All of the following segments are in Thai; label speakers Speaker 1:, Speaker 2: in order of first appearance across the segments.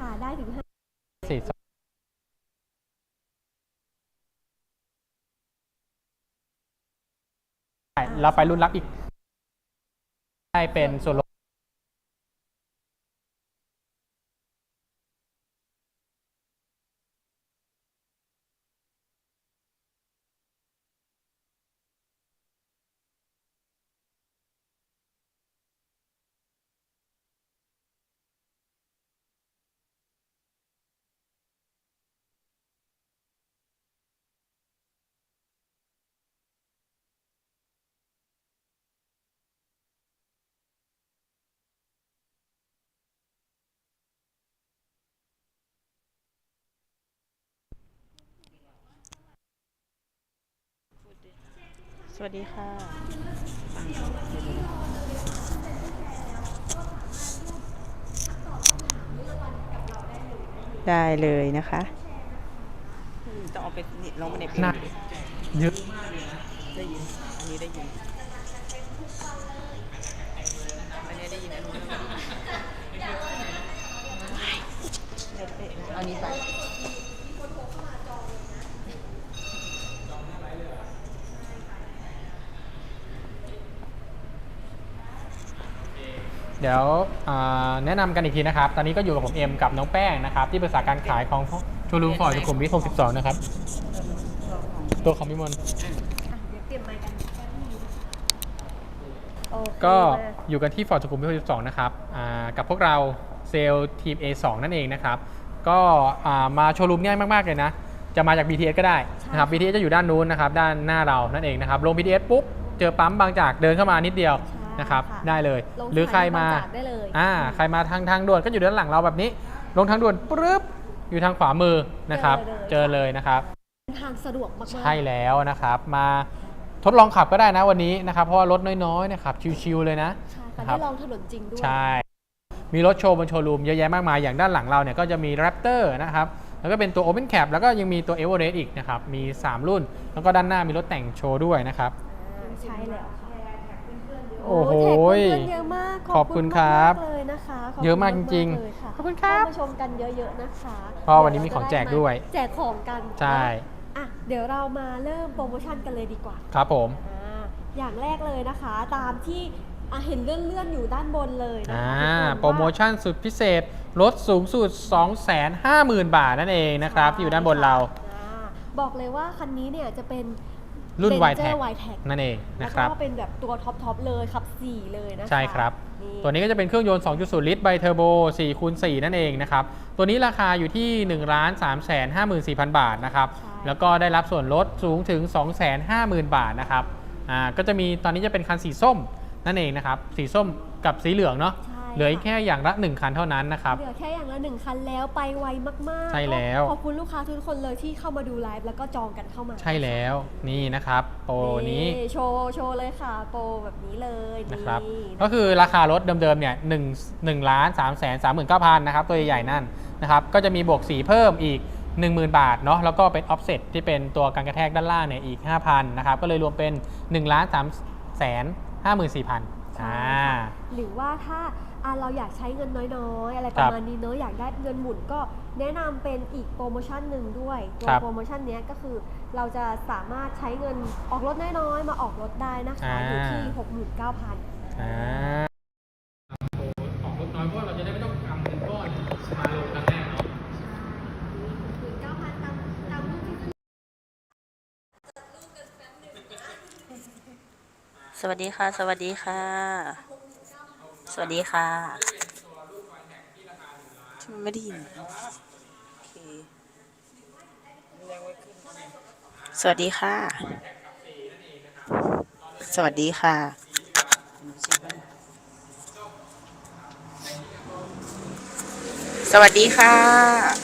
Speaker 1: ค่ะ ได้ถึงห้า
Speaker 2: สี่สองเราไปรุ่นรับอีก ได้เป็นส่วนลด
Speaker 3: สวัสดีค่ะได้เลยนะคะต้องเอาไปนี่ลองไปเน็บ
Speaker 2: หน้าเยอะ
Speaker 3: ได้ยินอันนี้ได้ยินอันนี้ได้ยินอันนู้นอันนี้ไป
Speaker 2: เดี๋ยวอ่าแนะนำกันอีกทีนะครับ ตอนนี้ก็อยู่กับผมเอ็มกับน้องแป้งนะครับ ที่ปรึกษาการขายของโชลูฟอร์ดสุขุมวิท62 นะครับ ตัวของพี่มนต์
Speaker 1: อะเดี๋ยวเตรียมไมค์กันแป๊บนึงโอเค
Speaker 2: ก็
Speaker 1: มา
Speaker 2: อยู่กันที่ฟอร์ดสุขุมวิท62 นะครับอ่ากับพวกเราเซลล์ทีม A2 นั่นเองนะครับ ก็อ่ามาโชว์รูมง่ายมาก ๆ เลยนะ จะมาจาก BTS ก็ได้นะครับ BTS จะอยู่ด้านนู้นนะครับ ด้านหน้าเรานั่นเองนะครับ ลง BTS ปุ๊บ เจอปั๊มบางจากเดินเข้ามานิดเดียว
Speaker 1: ใช่
Speaker 2: นะครับะได้เลย
Speaker 1: ลง
Speaker 2: หรือใครมา
Speaker 1: สถนีบงจากได้เลย
Speaker 2: อ่าใครมาทางทางด่วนก็อยู่ด้านหลังเราแบบนี้ ลงทางด่วนปุ๊บอยู่ทางขวามือนะครับ เจอเลยนะครับ
Speaker 1: ทางสะดวกมากๆ
Speaker 2: ใช่แล้วนะครับ มาทดลองขับก็ได้นะวันนี้นะครับเพราะว่ารถน้อยๆนะครับชิวๆเลยนะ
Speaker 1: ใช่ค่ะ
Speaker 2: ครั
Speaker 1: ได้
Speaker 2: บ
Speaker 1: ลองถนนจริงด้วย
Speaker 2: ใช่มีรถโชว์บนโชว์รูมเยอะแยะมากมายอย่างด้านหลังเราเนี่ยก็จะมี Raptor นะครับแล้วก็เป็นตัว Open Cap แล้วก็ยังมีตัว Everest อีกนะครับ มี 3 รุ่น แล้วก็ด้านหน้ามีรถแต่งโชว์ด้วยนะครับ
Speaker 1: อ่าใช่แล้วค่ะ
Speaker 2: โอ้โห
Speaker 1: แท็กเพื่อนๆเยอะมาก
Speaker 2: ขอบคุณครับ
Speaker 1: มากๆเลยนะคะขบคุณ
Speaker 2: เยอะมากจริงๆ
Speaker 1: ๆเลยะ
Speaker 2: ขอบคุณครับ
Speaker 1: เข้ามาชมกันเยอะๆนะคะ
Speaker 2: เพราะวันนี้มีของแจกด้วย
Speaker 1: แจกของกัน
Speaker 2: ใช่
Speaker 1: อะเดี๋ยวเรามาเริ่มโปรโมชั่นกันเลยดีกว่า
Speaker 2: ครับผม
Speaker 1: อ่าอย่างแรกเลยนะคะ ตามที่อะเห็นเลื่อนๆอยู่ด้านบนเลยนะ
Speaker 2: อ่า
Speaker 1: คะทุกคน
Speaker 2: โปรโมชั่นสุดพิเศษ ลดสูงสุด 250,000 บาทนั่นเองนะครับ ที่อยู่ด้านบนเรา
Speaker 1: อ่าบอกเลยว่าคันนี้เนี่ยจะเป็น
Speaker 2: รุ่น
Speaker 1: Ranger
Speaker 2: Y Tech
Speaker 1: Y-Tech
Speaker 2: นั่นเอง
Speaker 1: แล้ว
Speaker 2: นะครับ
Speaker 1: ก็เป็นแบบตัวท็อปทอปเลยขับ 4 เลยนะคะ
Speaker 2: ใช่ครับตัวนี้ก็จะเป็นเครื่องยนต์ 2.0 ลิตรไบเทอร์โบ4คูณ4นั่นเองนะครับ ตัวนี้ราคาอยู่ที่ 1 3 5 4 0 0 0 บาทนะครับ
Speaker 1: ใช่
Speaker 2: แล้วก็ได้รับส่วนลดสูงถึง 250,000 บาทนะครับ อ่า ก็จะมีตอนนี้จะเป็นคันสีส้มนั่นเองนะครับ สีส้มกับสีเหลืองเนาะ
Speaker 1: ใช่
Speaker 2: เหลืออีก
Speaker 1: ค่ะ
Speaker 2: แค่อย่างละ1คันเท่านั้นนะครับ
Speaker 1: เหลือแค่อย่างละหนึ่งคันแล้วไปไวมากๆ
Speaker 2: ใช่แล้ว
Speaker 1: ก็ขอบคุณลูกค้าทุกคนเลยที่เข้ามาดูไลฟ์แล้วก็จองกันเข้ามา
Speaker 2: ใช่แล้วนี่นะครับโปรนี้
Speaker 1: โชว์โชว์เลยค่ะ โปรแบบนี้เลย
Speaker 2: นะครับ
Speaker 1: นี่
Speaker 2: ก็คือราคารถเดิมๆเนี่ยหนึ่งหนึ่งล้านสามแสนสามหมื่นเก้าพันนะครับตัวใหญ่ๆนั่นนะครับก็จะมีบวกสีเพิ่มอีก 10,000 บาทเนาะแล้วก็เป็น offset ที่เป็นตัวการกระแทกด้านล่างเนี่ยอีก 5,000นะครับก็เลยรวมเป็น1ล้าน3แสน54,000
Speaker 1: ใช่
Speaker 2: อ่า
Speaker 1: ค่ะหรือว่าถ้า อะเราอยากใช้เงินน้อยๆ อะไร
Speaker 2: ค
Speaker 1: ป
Speaker 2: รับ
Speaker 1: ระมาณนี้เนอะอยากได้เงินหมุนก็แนะนำเป็นอีกโปรโมชั่นหนึ่งด้วยตัว
Speaker 2: ครับ
Speaker 1: โปรโมชั่นเนี้ยก็คือเราจะสามารถใช้เงินออกรถน้อยๆมาออกรถได้นะคะอยู่ที่69,000
Speaker 2: อ่าของรถน้อยเพราะเราจะได้ไม่ต้องกำเงินก้อนมาลงกันแน่เนาะ
Speaker 1: 69,000ตามตามรูปที่ขึ้น
Speaker 3: สวัสดีค่ะ สวัสดีค่ะ สวัสดีค่ะทำไมไม่ได้ยินสวัสดีค่ะ สวัสดีค่ะ สวัสดีค่ะ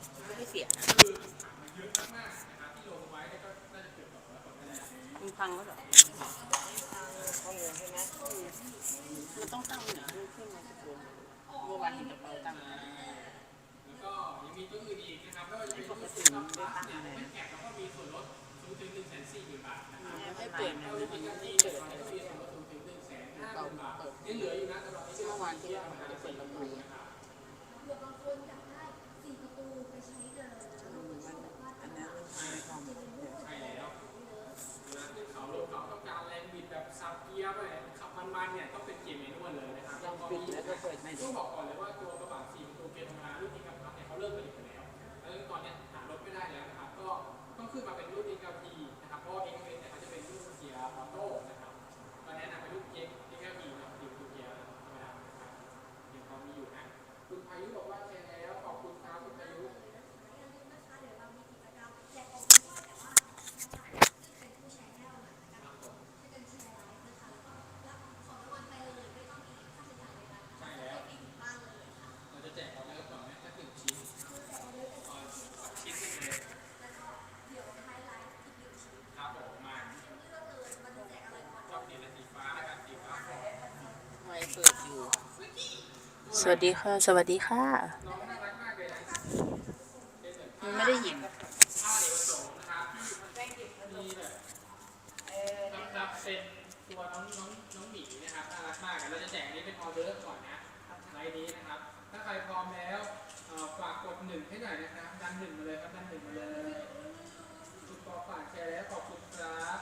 Speaker 2: ไม่เสียนะมันพังแล้วเหรอมันต้องตั้งหนึ่งขึ้นมาสิคุณเมื่อวานเห็นกระเป๋าตั้งแล้วก็ยังมีตัวอื่นอีกนะครับไม่ว่าจะเป็นปกติมันได้ตั้งอะไรนะแกะแล้วก็มีส่วนลดสูงถึงหนึ่งแสนสี่หมื่นบาทนะครับให้เปิดมันมันที่เปิดแล้วก็มีส่วนลดสูงถึงหนึ่งแสนห้าหมื่นบาทยังเหลืออยู่นะสำหรับที่เมื่อวานที่เราไม่ได้เปิดประตูนะครับ เขาลงเขาต้องการแรงบิดแบบสับเกียร์ไปขับมันๆเนี่ยต้องเป็นเกียร์เมนวลเลยนะครับยังปิดแล้วก็เปิดไม่ต้องบอกก่อนเลยว่าตัวกระบะสี่ประตูเกียร์ธรรมดารุ่นนี้กับครับเนี่ยเขาเลิกผลิตไปแล้วแล้วตอนเนี้ยหารถไม่ได้แล้วนะครับก็ต้องขึ้นมาเป็นรุ่น XLT นะครับเพราะว่า XLT เนี่ยเขาจะเป็นรุ่นเกียร์ออโต้นะครับก็แนะนำเป็นรุ่นเกียร์ XLT นะครับสี่ประตูเกียร์ธรรมดานะครับยังพอมีอยู่นะคุณพายุบอกว่าแชร์แล้วขอบคุณครับคุณพายุ เราจะแจกออเดอร์ก่อนไหมถ้าถึงชิ้นชิ้นหนึ่งเลยครับผมมาชอบสีและสีฟ้าแล้วกันสีฟ้าก่อน ไว้เปิดอยู่
Speaker 4: สวัสดีค่ะ สวัสดีค่ะ
Speaker 1: น้องน่ารักมากเลยนะ
Speaker 2: มันไม่ได้ยิน
Speaker 1: ผ้าเอกสงนะครับที่มีแบบรับเป็นตัวน้องน้องน้องหมีนะครับน่ารักมากเราจะแจกอันนี้เป็นออเดอร์ก่อนนะไลน์นี้นะครับ ถ้าใครพร้อมแล้วเอ่อฝากกดหนึ่งให้หน่อยนะครับดันหนึ่งมาเลยครับดันหนึ่งมาเลยคุณปอฝากแชร์แล้วขอบคุณครับ